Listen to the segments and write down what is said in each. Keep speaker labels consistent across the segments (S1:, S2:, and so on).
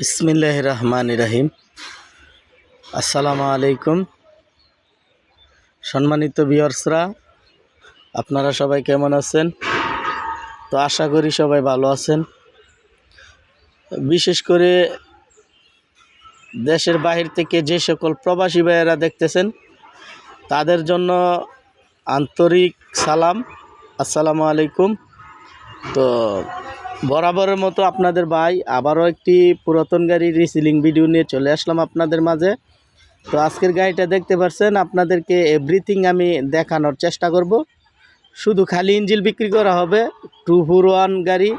S1: বিসমিল্লাহ রহমান রাহিম। আসসালামু আলাইকুম। সম্মানিত বিয়ার্সরা আপনারা সবাই কেমন আছেন? তো আশা করি সবাই ভালো আছেন। বিশেষ করে দেশের বাহির থেকে যে সকল প্রবাসী ভাইয়েরা দেখতেছেন, তাদের জন্য আন্তরিক সালাম। আসসালামু আলাইকুম। তো বরাবরের মতো আপনাদের ভাই আবারও একটি পুরাতন গাড়ির রিসিলিং ভিডিও নিয়ে চলে আসলাম আপনাদের মাঝে। তো আজকের গাড়িটা দেখতে পাচ্ছেন আপনাদেরকে এভরিথিং আমি দেখানোর চেষ্টা করব। শুধু খালি ইঞ্জিল বিক্রি করা হবে টু ফোর ওয়ান গাড়ি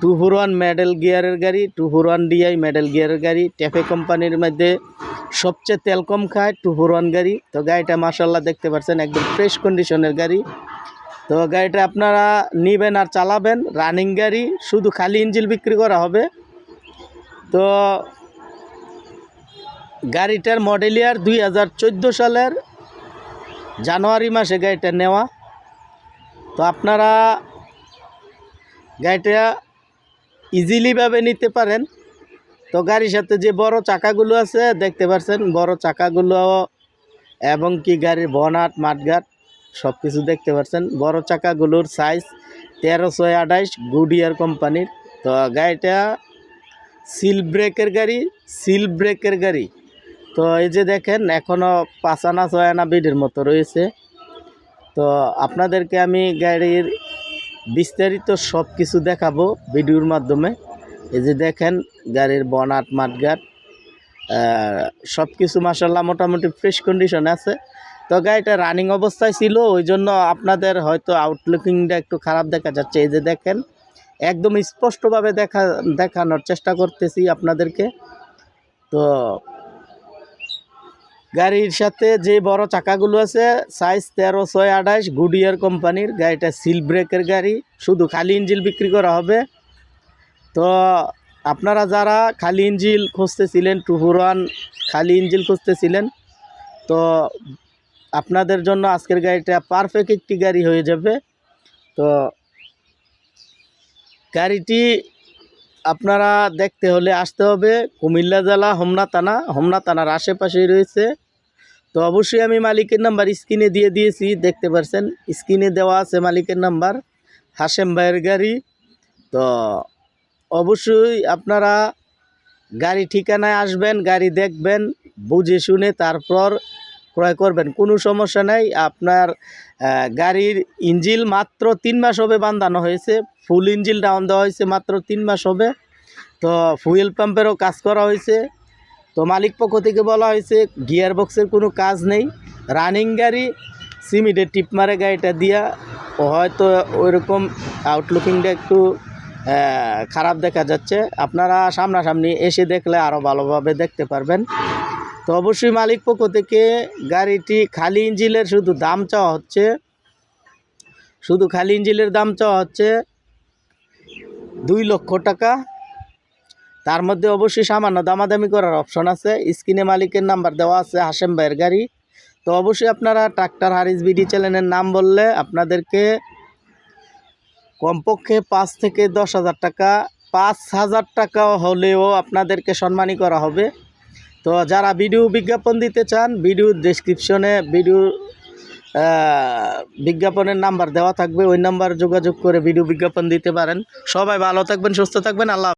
S1: টু ফোর ওয়ান মেডেল গিয়ারের গাড়ি two four one DI model গিয়ারের গাড়ি ট্যাফে কোম্পানির মধ্যে সবচেয়ে তেল কম খায় টু ফোর ওয়ান গাড়ি। তো গাড়িটা মাসাল্লাহ দেখতে পাচ্ছেন একদম ফ্রেশ কন্ডিশনের গাড়ি। তো গাড়িটা আপনারা নিবেন আর চালাবেন। রানিং গাড়ি, শুধু খালি ইঞ্জিল বিক্রি করা হবে। তো গাড়িটার মডেল ইয়ার দুই হাজার চোদ্দ সালের জানুয়ারি মাসে গাড়িটা নেওয়া। তো আপনারা গাড়িটা ইজিলিভাবে নিতে পারেন। তো গাড়ির সাথে যে বড় চাকাগুলো আছে, দেখতে পাচ্ছেন বড় চাকাগুলো এবং কি গাড়ির বনাট, মাঠঘাট সব কিছু দেখতে পাচ্ছেন বড় চাকাগুলোর সাইজ তেরো ছয় আঠাইশ গুডিয়ার কোম্পানির তো গাড়িটা সিল ব্রেকের গাড়ি সিল ব্রেকের গাড়ি। তো এই যে দেখেন এখনও পাঁচ আনা ছয় আনা বিডের মতো রয়েছে। তো আপনাদেরকে আমি গাড়ির বিস্তারিত সব কিছু দেখাবো ভিডিওর মাধ্যমে। এই যে দেখেন, গাড়ির বনাট, মাঠঘাট সব কিছু মাসাল্লাহ মোটামুটি ফ্রেশ কন্ডিশনে আছে। তো গাড়িটা রানিং অবস্থায় ছিল ওই জন্য আপনাদের হয়তো আউটলুকিংটা একটু খারাপ দেখা যাচ্ছে। এই যে দেখেন, একদম স্পষ্টভাবে দেখা, দেখানোর চেষ্টা করতেছি আপনাদেরকে। তো গাড়ির সাথে যে বড় চাকাগুলো আছে সাইজ তেরো, ছয় আঠাইশ গুডিয়ার কোম্পানির গাড়িটা সিল ব্রেকের গাড়ি, শুধু খালি ইঞ্জিল বিক্রি করা হবে। তো আপনারা যারা খালি ইঞ্জিল খুঁজতেছিলেন টু ফোর ওয়ান খালি ইঞ্জিল খুঁজতেছিলেন, তো আপনাদের জন্য আজকের গাড়িটা পারফেক্ট একটি গাড়ি হয়ে যাবে। তো গাড়িটি আপনারা দেখতে হলে আসতে হবে কুমিল্লা জেলা, হোমনা থানা। হোমনা থানার আশেপাশেই রয়েছে। তো অবশ্যই আমি মালিকের নাম্বার স্ক্রিনে দিয়ে দিয়েছি, দেখতে পারছেন? স্ক্রিনে দেওয়া আছে মালিকের নাম্বার হাসেম ভাইয়ের গাড়ি। তো অবশ্যই আপনারা গাড়ি ঠিকানায় আসবেন, গাড়ি দেখবেন, বুঝে শুনে তারপর ক্রয় করবেন, কোনো সমস্যা নেই। আপনার গাড়ির ইঞ্জিল মাত্র তিন মাস হবে বান্ধানো হয়েছে। ফুল ইঞ্জিল ডাউন দেওয়া হয়েছে মাত্র তিন মাস হবে। তো ফুয়েল পাম্পেরও কাজ করা হয়েছে। তো মালিক পক্ষ থেকে বলা হয়েছে গিয়ার বক্সের কোনো কাজ নেই। রানিং গাড়ি সিমিটের টিপ মারে গাড়িটা দিয়া। হয়তো ওইরকম আউটলুকিংটা একটু খারাপ দেখা যাচ্ছে। আপনারা সামনাসামনি এসে দেখলে আরও ভালোভাবে দেখতে পারবেন। তো অবশ্যই মালিক পক্ষ থেকে গাড়িটি খালি ইঞ্জিলের শুধু দাম চাওয়া হচ্ছে। শুধু খালি ইঞ্জিলের দাম চাওয়া হচ্ছে দুই লক্ষ টাকা। তার মধ্যে অবশ্যই সামান্য দামাদামি করার অপশন আছে। স্ক্রিনে মালিকের নাম্বার দেওয়া আছে হাসেম ভাইয়ের গাড়ি। তো অবশ্যই আপনারা ট্রাক্টর হারিস বিডি চ্যানেলের নাম বললে আপনাদেরকে কমপক্ষে পাঁচ থেকে দশ হাজার টাকা, পাঁচ হাজার টাকা হলেও আপনাদেরকে সম্মানী করা হবে। তো যারা ভিডিও বিজ্ঞাপন দিতে চান, ভিডিও ডিসক্রিপশনে ভিডিও বিজ্ঞাপনের নাম্বার দেওয়া থাকবে। ওই নাম্বার যোগাযোগ করে ভিডিও বিজ্ঞাপন দিতে পারেন। সবাই ভালো থাকবেন, সুস্থ থাকবেন। আল্লাহ